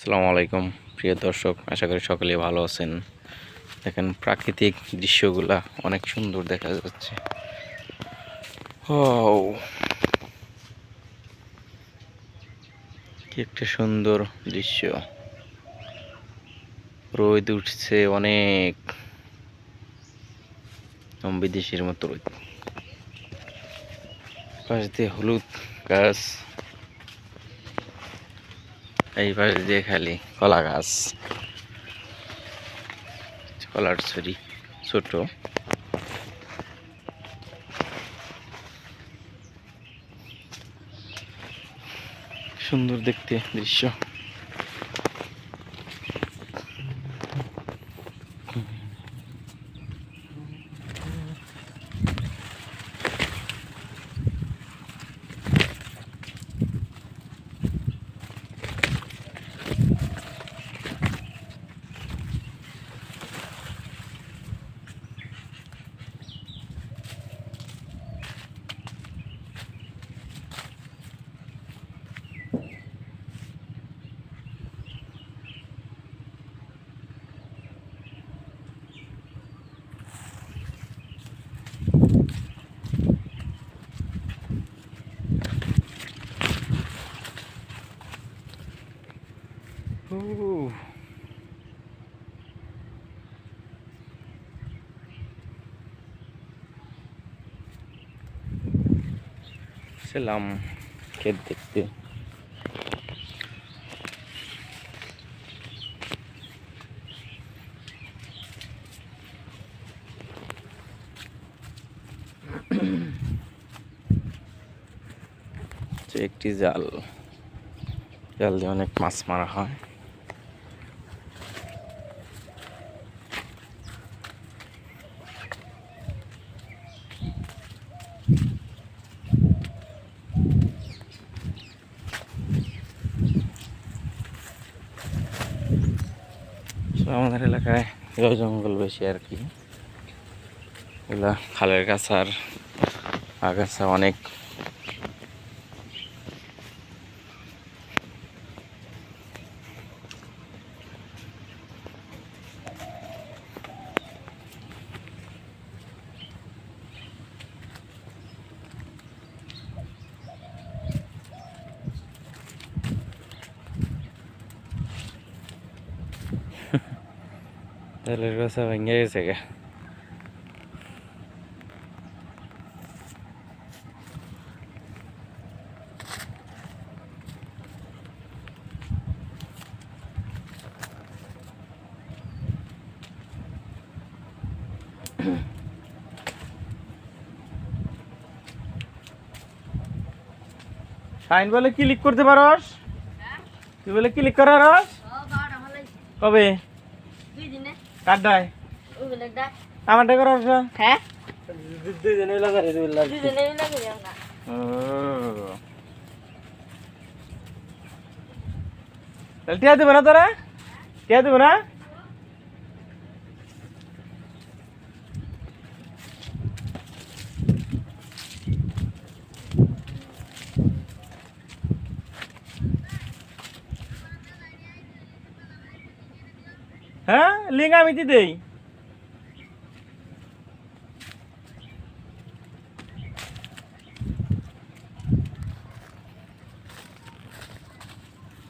আসসালামু আলাইকুম, প্রিয় দর্শক, আশা করি সকলে ভালো আছেন। দেখেন প্রাকৃতিক দৃশ্যগুলা অনেক সুন্দর দেখা যাচ্ছে। ও কি একটা সুন্দর দৃশ্য। রোদ উঠছে অনেক। বিদেশের মতো রোদ। পাশ দিয়ে হলুদ গাছ। এই পাশে দিয়ে খালি কলা গাছ। কলার ছড়ি ছোট। সুন্দর দেখতে দৃশ্য। Ooh. ছিলাম ক্ষেত দেখতে একটি জাল জাল দিয়ে অনেক মাছ মারা হয় আমাদের এলাকায় এগুলো জঙ্গল বেশি আর কি। এগুলা খালের গাছার আগাছা অনেক তেলের গাছা ভেঙে গেছে গে সাইন বলে ক্লিক করতে পারস তুই বলে ক্লিক করারস কবে হ্যাঁ লাগারে দুইলা দুজনে মিলে করি আমরা টিয়া দেবো না তোরা? টিয়া দেবো না? হ্যাঁ লিঙ্গামিতি দেই।